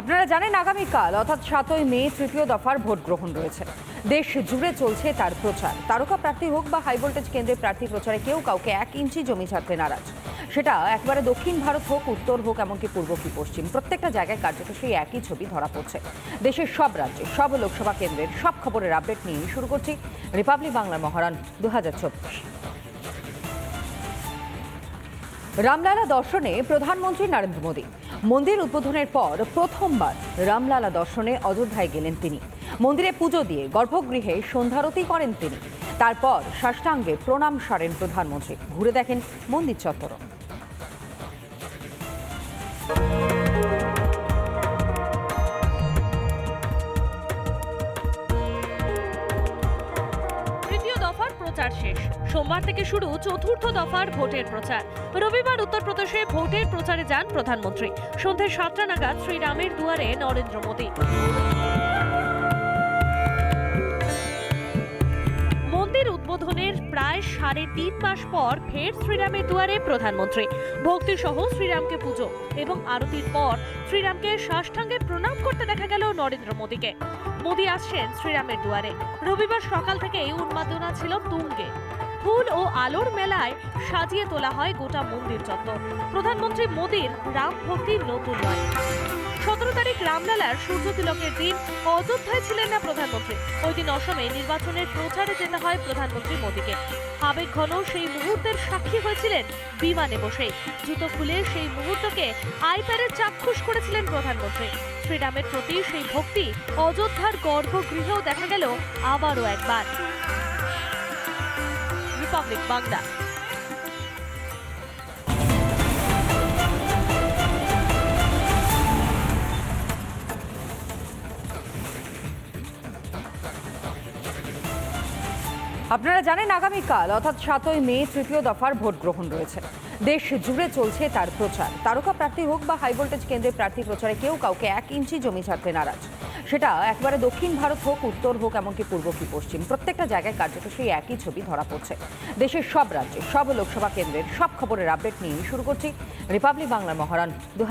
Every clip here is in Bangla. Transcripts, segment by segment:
আপনারা জানেন আগামীকাল, অর্থাৎ সাতই মে, তৃতীয় দফার ভোট গ্রহণ রয়েছে। দেশ জুড়ে চলছে তার প্রচার। তারকা প্রার্থী হোক বা হাই ভোল্টেজ কেন্দ্রের প্রার্থী প্রচারে কেউ কাউকে এক ইঞ্চি জমি ছাড়তে নারাজ। সেটা একবারে দক্ষিণ ভারত হোক, উত্তর হোক, এমনকি পূর্ব কি পশ্চিম। প্রত্যেকটা জায়গায় কার্যত সেই একই ছবি ধরা পড়ছে। দেশের সব রাজ্যে, সব লোকসভা কেন্দ্রের সব খবরের আপডেট নিয়ে শুরু করছি রিপাবলিক বাংলার মহারণ দু রামলালা দর্শনে প্রধানমন্ত্রী নরেন্দ্র মোদী। মন্দির উদ্বোধনের পর প্রথমবার রামলালা দর্শনে অযোধ্যায় গেলেন তিনি। মন্দিরে পুজো দিয়ে গর্ভগৃহে সন্ধ্যারতি করেন তিনি। তারপর সাষ্টাঙ্গে প্রণাম সারেন প্রধানমন্ত্রী। ঘুরে দেখেন মন্দির চত্বর সোমবার থেকে শুরু চতুর্থ দফার ভোটের প্রচার। রবিবার উত্তরপ্রদেশে ভোটের প্রচারে যান প্রধানমন্ত্রী। সন্ধ্যে সাতটা নাগাদ শ্রীরামের দুয়ারে নরেন্দ্র মোদী। মন্দির উদ্বোধনের প্রায় সাড়ে তিন মাস পর ফের শ্রীরামের দুয়ারে প্রধানমন্ত্রী। ভক্তি সহ শ্রীরামকে পুজো এবং আরতির পর শ্রীরামকে সাষ্টাঙ্গে প্রণাম করতে দেখা গেল নরেন্দ্র মোদীকে। মোদী আসছেন শ্রীরামের দুয়ারে। রবিবার সকাল থেকেই উন্মাদনা ছিল তুঙ্গে। ফুল ও আলোর মেলায় সাজিয়ে তোলা হয় গোটা মন্দির চত্বর প্রধানমন্ত্রী মোদীর রাম ভক্তির নতুন নয়। সতেরো তারিখ রামলালার সূর্য তিলকের দিন অযোধ্যায় ছিলেন না প্রধানমন্ত্রী। ওই দিন অসমে নির্বাচনের প্রচারে যেতে হয় প্রধানমন্ত্রী মোদীকে। আবেগ ঘন সেই মুহূর্তের সাক্ষী হয়েছিলেন বিমানে বসে। জুতো খুলে সেই মুহূর্তকে আইপ্যাডে চাক্ষুষ করেছিলেন প্রধানমন্ত্রী। শ্রীরামের প্রতি সেই ভক্তি অযোধ্যার গর্ভগৃহেও দেখা গেল আবারও একবার। রিপাবলিক বাংলা আপনারা জানেন আগামীকাল, অর্থাৎ সাতই মে, তৃতীয় দফার ভোট গ্রহণ রয়েছে। দেশ জুড়ে চলছে তার প্রচার। তারকা প্রার্থী হোক বা হাই ভোল্টেজ কেন্দ্রের প্রার্থী প্রচারে কেউ কাউকে এক ইঞ্চি জমি ছাড়তে নারাজ। সেটা একবারে দক্ষিণ ভারত হোক, উত্তর হোক, এমনকি পূর্ব কি পশ্চিম, প্রত্যেকটা জায়গায় কার্যত সেই একই ছবি ধরা পড়ছে। দেশের সব রাজ্যে, সব লোকসভা কেন্দ্রের সব খবরের আপডেট নিয়ে শুরু করছি রিপাবলিক বাংলার মহারণ দু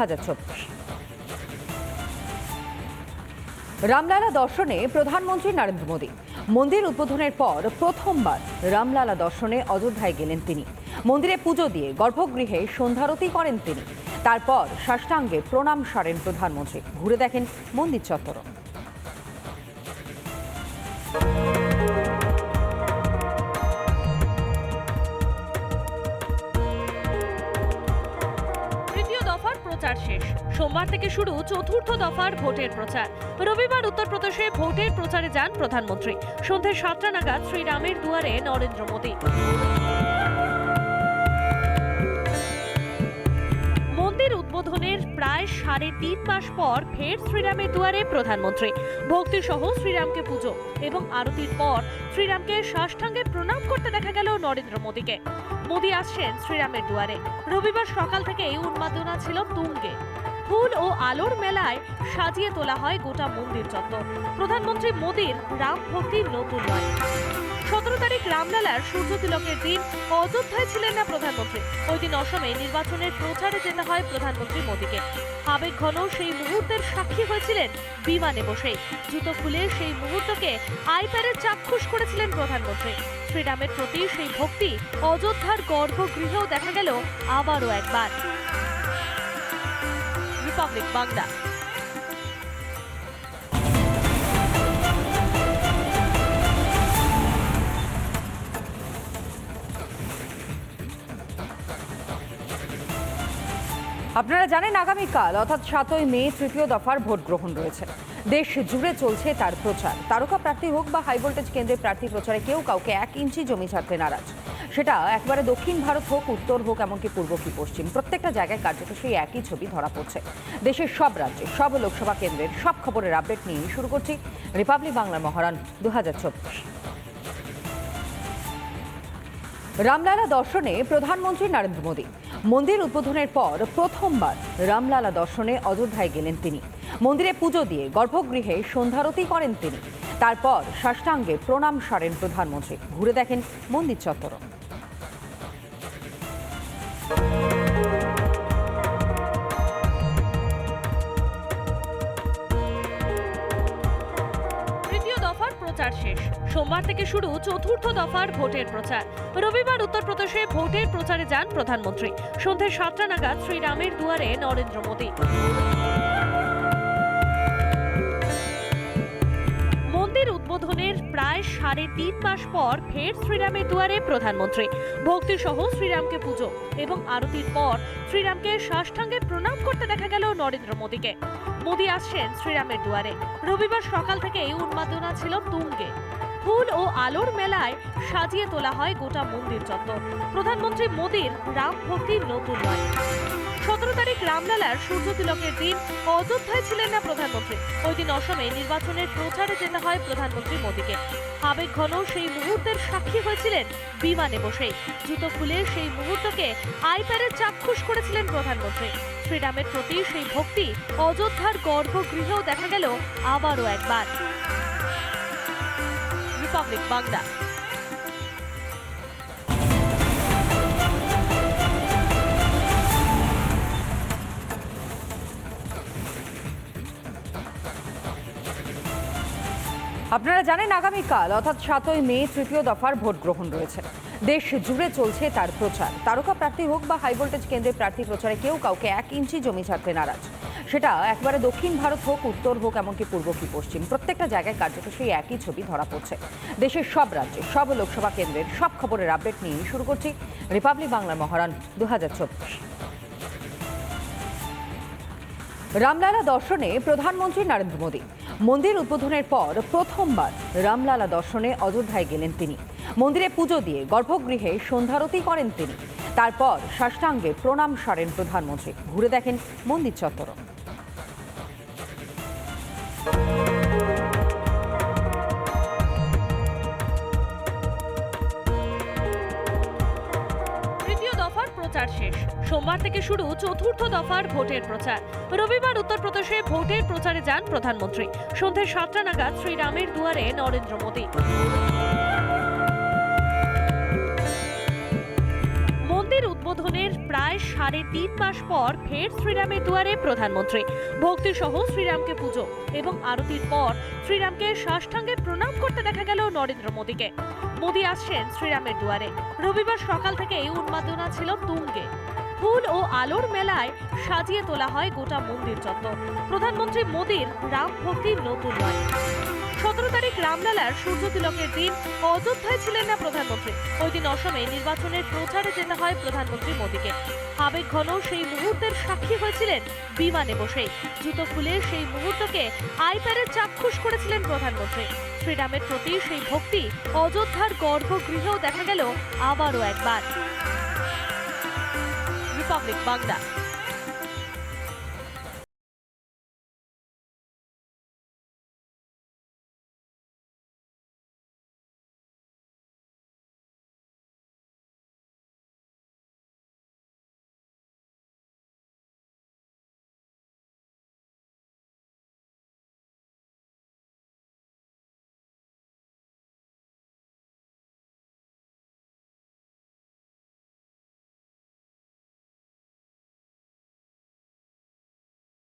রামলালা দর্শনে প্রধানমন্ত্রী নরেন্দ্র মোদী। মন্দির উদ্বোধনের পর প্রথমবার রামলালা দর্শনে অযোধ্যায় গেলেন তিনি। মন্দিরে পুজো দিয়ে গর্ভগৃহে সন্ধ্যারতি করেন তিনি। তারপর সাষ্টাঙ্গে প্রণাম সারেন প্রধানমন্ত্রী। ঘুরে দেখেন মন্দির চত্বর প্রচার শেষ। সোমবার থেকে শুরু চতুর্থ দফার ভোটের প্রচার। রবিবার উত্তরপ্রদেশে ভোটের প্রচারে যান প্রধানমন্ত্রী। সন্ধ্যে সাতটা নাগাদ শ্রীরামের দুয়ারে নরেন্দ্র মোদী। প্রায় সাড়ে তিন মাস পর ফের শ্রীরামের দুয়ারে প্রধানমন্ত্রী। ভক্তি সহ শ্রীরামকে পুজো এবং আরতির পর শ্রীরামকে সাষ্টাঙ্গে প্রণাম করতে দেখা গেল নরেন্দ্র মোদীকে। মোদী আসছেন শ্রীরামের দুয়ারে। রবিবার সকাল থেকেই উন্মাদনা ছিল তুঙ্গে। ফুল ও আলোর মেলায় সাজিয়ে তোলা হয় গোটা মন্দির চত্বর। প্রধানমন্ত্রী মোদীর রাম ভক্তির নতুন নয়। সতেরো তারিখ রামলালার সূর্য তিলকের দিন অযোধ্যায় ছিলেন না প্রধানমন্ত্রী। ওই দিন অসমে নির্বাচনের প্রচারে যেতে হয় প্রধানমন্ত্রী মোদীকে। আবেগ ঘন সেই মুহূর্তের সাক্ষী হয়েছিলেন বিমানে বসেই। জুতো খুলে সেই মুহূর্তকে আইপ্যাডে চাক্ষুষ করেছিলেন প্রধানমন্ত্রী। শ্রীরামের প্রতি সেই ভক্তি অযোধ্যার গর্ভগৃহেও দেখা গেল আবারও একবার। রিপাবলিক বাংলা। আপনারা জানেন আগামীকাল, অর্থাৎ সাতই মে, তৃতীয় দফার ভোট গ্রহণ রয়েছে। দেশ জুড়ে চলছে তার প্রচার। তারকা প্রার্থী হোক বা হাই ভোল্টেজ কেন্দ্রের প্রার্থী প্রচারে কেউ কাউকে এক ইঞ্চি জমি ছাড়তে নারাজ। সেটা একবারে দক্ষিণ ভারত হোক, উত্তর হোক, এমনকি পূর্ব কি পশ্চিম। প্রত্যেকটা জায়গায় কার্যত সেই একই ছবি ধরা পড়ছে। দেশের সব রাজ্যে, সব লোকসভা কেন্দ্রের সব খবরের আপডেট নিয়ে শুরু করছি রিপাবলিক বাংলার মহারণ দু হাজার চব্বিশ। রামলালা দর্শনে প্রধানমন্ত্রী নরেন্দ্র মোদী। মন্দির উদ্বোধনের পর প্রথমবার রামলালা দর্শনে অযোধ্যায় গেলেন তিনি। মন্দিরে পুজো দিয়ে গর্ভগৃহে সন্ধ্যারতি করেন তিনি। তারপর সাষ্টাঙ্গে প্রণাম সারেন প্রধানমন্ত্রী। ঘুরে দেখেন মন্দির চত্বর সোমবার থেকে শুরু চতুর্থ দফার ভোটের প্রচার। রবিবার উত্তরপ্রদেশে ভোটের প্রচারে যান প্রধানমন্ত্রী। সন্ধ্যে সাতটা নাগাদ শ্রীরামের দুয়ারে নরেন্দ্র মোদী। উদ্বোধনের প্রায় সাড়ে তিন মাস পর ফের শ্রীরামের দুয়ারে প্রধানমন্ত্রী। ভক্তি সহ শ্রীরামকে পুজো এবং আরতির পর শ্রীরামকে সাষ্টাঙ্গে প্রণাম করতে দেখা গেল নরেন্দ্র মোদীকে। মোদী আসছেন শ্রীরামের দুয়ারে। রবিবার সকাল থেকেই উন্মাদনা ছিল তুঙ্গে। ফুল ও আলোর মেলায় সাজিয়ে তোলা হয় গোটা মন্দির চত্বর প্রধানমন্ত্রী মোদীর রাম ভক্তির নতুন নয়। সতেরো তারিখ রামলালার সূর্য তিলকের দিন, অযোধ্যায় ছিলেন না প্রধানমন্ত্রী। ওই দিন অসমে নির্বাচনের প্রচারে যেতে হয় প্রধানমন্ত্রী মোদীকে। আবেগ ঘন সেই মুহূর্তের সাক্ষী হয়েছিলেন বিমানে বসে। জুতো খুলে সেই মুহূর্তকে আইপ্যাডে চাক্ষুষ করেছিলেন প্রধানমন্ত্রী। শ্রীরামের প্রতি সেই ভক্তি অযোধ্যার গর্ভগৃহেও দেখা গেল আবারও একবার। রিপাবলিক বাংলা আপনারা জানেন আগামীকাল, অর্থাৎ সাতই মে, তৃতীয় দফার ভোট গ্রহণ রয়েছে। দেশ জুড়ে চলছে তার প্রচার। তারকা প্রার্থী হোক বা হাই ভোল্টেজ কেন্দ্রের প্রার্থী প্রচারে কেউ কাউকে এক ইঞ্চি জমি ছাড়তে নারাজ। সেটা একবারে দক্ষিণ ভারত হোক, উত্তর হোক, এমনকি পূর্ব কি পশ্চিম, প্রত্যেকটা জায়গায় কার্যত সেই একই ছবি ধরা পড়ছে। দেশের সব রাজ্যে, সব লোকসভা কেন্দ্রের সব খবরের আপডেট নিয়ে শুরু করছি রিপাবলিক বাংলার মহারণ দু রামলালা দর্শনে প্রধানমন্ত্রী নরেন্দ্র মোদী। মন্দির উদ্বোধনের পর প্রথমবার রামলালা দর্শনে অযোধ্যায় গেলেন তিনি। মন্দিরে পুজো দিয়ে গর্ভগৃহে সন্ধ্যারতি করেন তিনি। তারপর সাষ্টাঙ্গে প্রণাম সারেন প্রধানমন্ত্রী। ঘুরে দেখেন মন্দির চত্বর সোমবার থেকে শুরু চতুর্থ দফার ভোটের প্রচার। রবিবার উত্তরপ্রদেশে ভোটের প্রচারে যান প্রধানমন্ত্রী। সন্ধ্যে সাতটা নাগাদ শ্রীরামের দুয়ারে নরেন্দ্র মোদী। মন্দির উদ্বোধনের প্রায় সাড়ে তিন মাস পর ফের শ্রীরামের দুয়ারে প্রধানমন্ত্রী। ভক্তি সহ শ্রীরামকে পুজো এবং আরতির পর শ্রীরামকে সাষ্টাঙ্গে প্রণাম করতে দেখা গেল নরেন্দ্র মোদীকে। মোদী আসছেন শ্রীরামের দুয়ারে। রবিবার সকাল থেকেই উন্মাদনা ছিল তুঙ্গে। ফুল ও আলোর মেলায় সাজিয়ে তোলা হয় গোটা মন্দির চত্বর প্রধানমন্ত্রী মোদীর রাম ভক্তির নতুন নয়। সতেরো তারিখ রামলালার সূর্য তিলকের দিন, অযোধ্যায় ছিলেন না প্রধানমন্ত্রী। ওই দিন অসমে নির্বাচনের প্রচারে যেতে হয় প্রধানমন্ত্রী মোদীকে। আবেগ ঘন সেই মুহূর্তের সাক্ষী হয়েছিলেন বিমানে বসেই জুতো খুলে সেই মুহূর্তকে আইপ্যাডে চাক্ষুষ করেছিলেন প্রধানমন্ত্রী। শ্রীরামের প্রতি সেই ভক্তি অযোধ্যার গর্ভগৃহেও দেখা গেল আবারও একবার। রিপাবলিক বাংলা